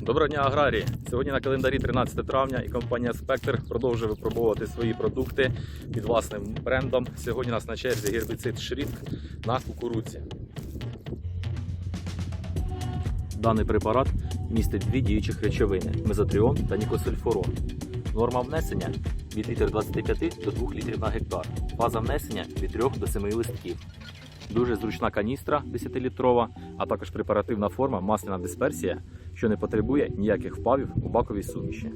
Доброго дня, аграрії! Сьогодні на календарі 13 травня і компанія Спектр продовжує випробовувати свої продукти під власним брендом. Сьогодні нас на черзі гербіцид Шрік на кукурудзі. Даний препарат містить дві діючих речовини мезотріон та нікосульфурон. Норма внесення від літр 25 до 2 літрів на гектар. Фаза внесення від 3 до 7 листків. Дуже зручна каністра 10-літрова, а також препаративна форма масляна дисперсія, що не потребує ніяких впавів у баковій суміші.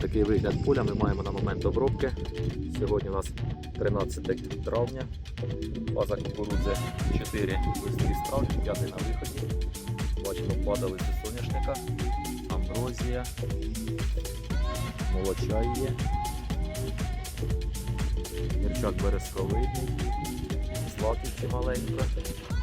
Такий вигляд поля ми маємо на момент обробки. Сьогодні у нас 13 травня. Фаза кукурудзи 4 листки справді, 5 на виході. Бачимо падалицю соняшника, амброзія, молочай є. Гірчак березковидний, златівки маленька. Ну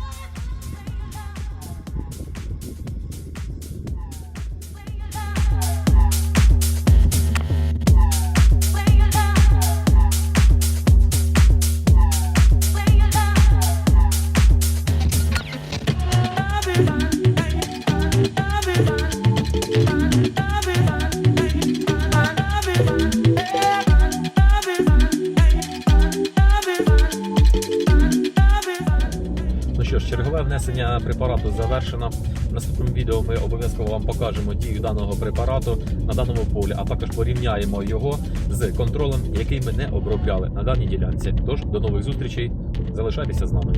Що ж, чергове внесення препарату завершено. В наступному відео ми обов'язково вам покажемо дію даного препарату на даному полі, а також порівняємо його з контролем, який ми не обробляли на даній ділянці. Тож до нових зустрічей. Залишайтеся з нами.